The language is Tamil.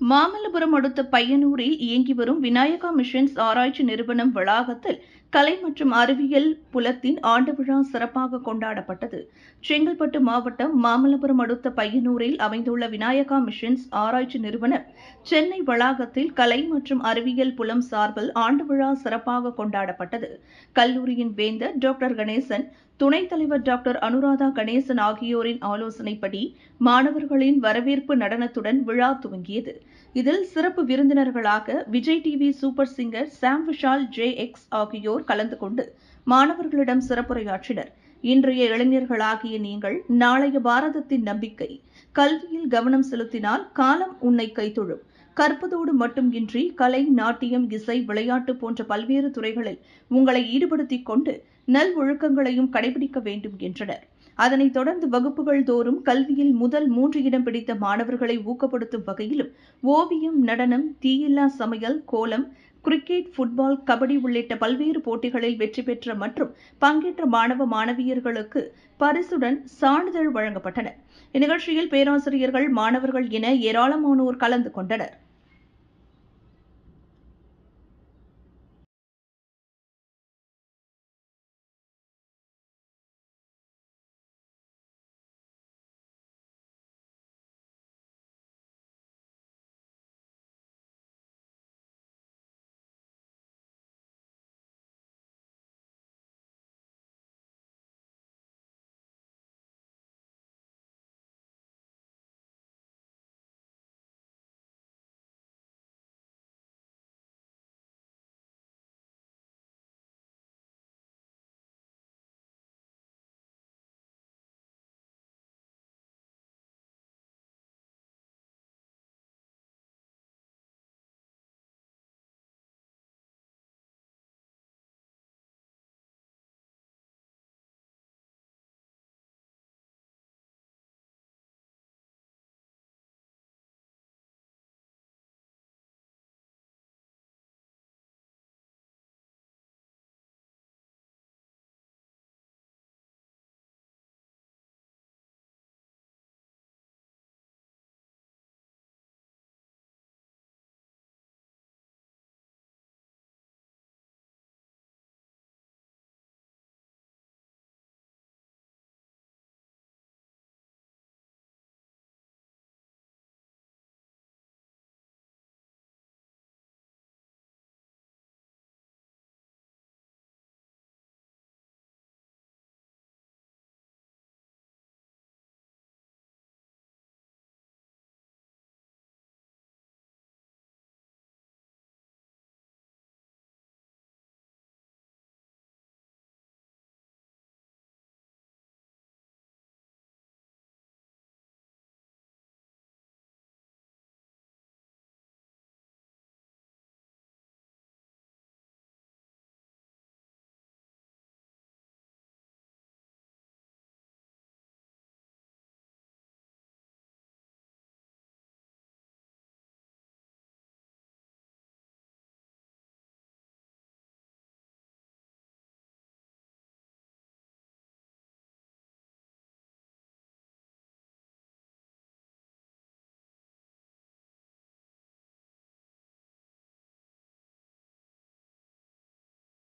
மாமல்லபுரம் அடுத்த பையனூரில் இயங்கி வரும் விநாயகா மிஷன்ஸ் ஆராய்ச்சி நிறுவனம் வளாகத்தில் கலை மற்றும் அறிவியல் புலத்தின் ஆண்டு விழா சிறப்பாக கொண்டாடப்பட்டது. செங்கல்பட்டு மாவட்டம் மாமல்லபுரம் அடுத்த பையனூரில் அமைந்துள்ள விநாயகா மிஷன்ஸ் ஆராய்ச்சி நிறுவனம் சென்னை வளாகத்தில் கலை மற்றும் அறிவியல் புலம் சார்பில் ஆண்டு விழா சிறப்பாக கொண்டாடப்பட்டது. கல்லூரியின் வேந்தர் டாக்டர் கணேசன் துணைத் தலைவர் டாக்டர் அனுராதா கணேசன் ஆகியோரின் ஆலோசனைப்படி மாணவர்களின் வரவேற்பு நடனத்துடன் விழா துவங்கியது. இதில் சிறப்பு விருந்தினர்களாக Vijay TV super singer Sam Vishal J X ஆகியோர் கலந்து கொண்டு மாணவர்களிடம் சிறப்புரையாற்றினர். இன்றைய இளைஞர்களாகிய நீங்கள் நாளைய பாரதத்தின் நம்பிக்கை. கல்வியில் கவனம் செலுத்தினால் காலம் உன்னை கைத்தொழும். கற்பதோடு மட்டுமின்றி கலை நாட்டியம் இசை விளையாட்டு போன்ற பல்வேறு துறைகளில் உங்களை ஈடுபடுத்திக் கொண்டு நல் ஒழுக்கங்களையும் கடைபிடிக்க வேண்டும் என்றனர். அதனைத் தொடர்ந்து வகுப்புகள் தோறும் கல்வியில் முதல் மூன்று இடம் பிடித்த மாணவர்களை ஊக்கப்படுத்தும் வகையிலும் ஓவியம் நடனம் தீயில்லா சமையல் கோலம் கிரிக்கெட் ஃபுட்பால் கபடி உள்ளிட்ட பல்வேறு போட்டிகளில் வெற்றி பெற்ற மற்றும் பங்கேற்ற மாணவ மாணவியர்களுக்கு பரிசுடன் சான்றிதழ் வழங்கப்பட்டன. இந்நிகழ்ச்சியில் பேராசிரியர்கள் மாணவர்கள் என ஏராளமானோர் கலந்து கொண்டனர்.